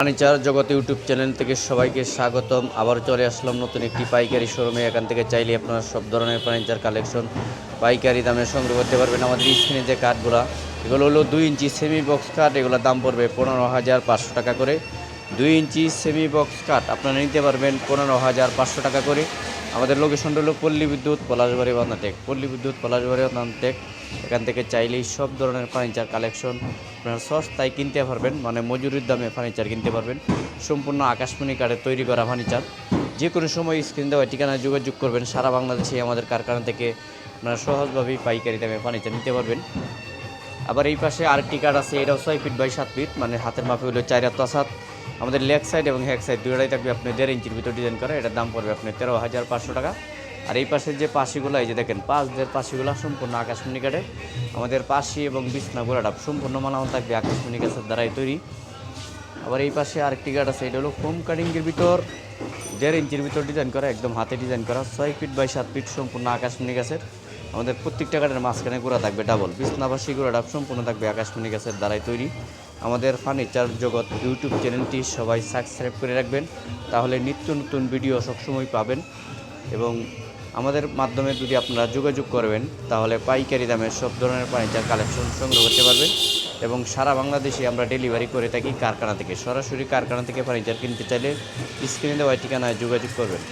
Furniture জগৎ YouTube channel থেকে সবাইকে স্বাগতম। আবার চলে আসলাম নতুন একটি পাইকারি শোরুমে। এখান থেকে চাইলে আপনারা সব ধরনের ফার্নিচার কালেকশন পাইকারি দামে সংগ্রহ করতে পারবেন। আমাদের স্ক্রিনে যে কাঠগুলো এগুলো হলো দুই ইঞ্চি সেমি বক্স কাঠ এগুলোর দাম পড়বে পনেরো হাজার পাঁচশো টাকা করে। দুই ইঞ্চি সেমি বক্স কাঠ আপনারা নিতে পারবেন পনেরো হাজার পাঁচশো টাকা করে। আমাদের লোকেশনটা হলো পল্লী বিদ্যুৎ পলাশবাড়ি বান্নাটেক পল্লী বিদ্যুৎ পলাশবাড়ি বান্নাটেক এখান থেকে চাইলেই সব ধরনের ফার্নিচার কালেকশন আপনারা সস্তায় কিনতে পারবেন মানে মজুরির দামে ফার্নিচার কিনতে পারবেন। সম্পূর্ণ আকাশমণি কাঠে তৈরি করা ফার্নিচার যে কোনো সময় স্ক্রিন দেওয়া ঠিকানায় যোগাযোগ করবেন, সারা বাংলাদেশে আমাদের কারখানা থেকে আপনারা সহজভাবেই পাইকারি দামে ফার্নিচার নিতে পারবেন। আবার এই পাশে আরেকটি কাঠ আছে, এটাও ছয় ফিট বাই সাত ফিট মানে হাতের মাপে হলো চার হাত সাত আমাদের লেগ সাইড এবং হ্যাক সাইড দুটাই থাকবে, আপনি দেড় ইঞ্চির ভিতর ডিজাইন করা, এটার দাম পড়বে আপনি তেরো হাজার পাঁচশো টাকা। আর এই পাশের যে পাশিগুলো, এই যে দেখেন পাঁচ দেড় পাশিগুলো সম্পূর্ণ আকাশমণি কাঠে আমাদের পাশি এবং বিছনা গোড়াটা সম্পূর্ণ মালামাল থাকবে আকাশমণি গাছের দ্বারাই তৈরি। আবার এই পাশে আরেকটি কাঠ আছে, এটা হলো ফোম কাটিংয়ের ভিতর। দেড় ইঞ্চির ভিতর ডিজাইন করা, একদম হাতে ডিজাইন করা, ছয় ফিট বাই সাত ফিট সম্পূর্ণ আকাশমণি গাছের আমাদের প্রত্যেকটা কাঠের মাঝখানে গোড়া থাকবে ডাবল বিছনাবাসী গোড়াটা সম্পূর্ণ থাকবে আকাশমণি গাছের দ্বারাই তৈরি। আমাদের ফার্নিচার জগৎ ইউটিউব চ্যানেলটি সবাই সাবস্ক্রাইব করে রাখবেন। তাহলে নিত্য নতুন ভিডিও সবসময় পাবেন। এবং আমাদের মাধ্যমে যদি আপনারা যোগাযোগ করবেন, তাহলে পাইকারি দামে সব ধরনের ফার্নিচার কালেকশন সংগ্রহ করতে পারবেন এবং সারা বাংলাদেশে আমরা ডেলিভারি করে থাকি কারখানা থেকে। সরাসরি কারখানা থেকে ফার্নিচার কিনতে চাইলে স্ক্রিনে দেওয়া ঠিকানায় যোগাযোগ করবেন।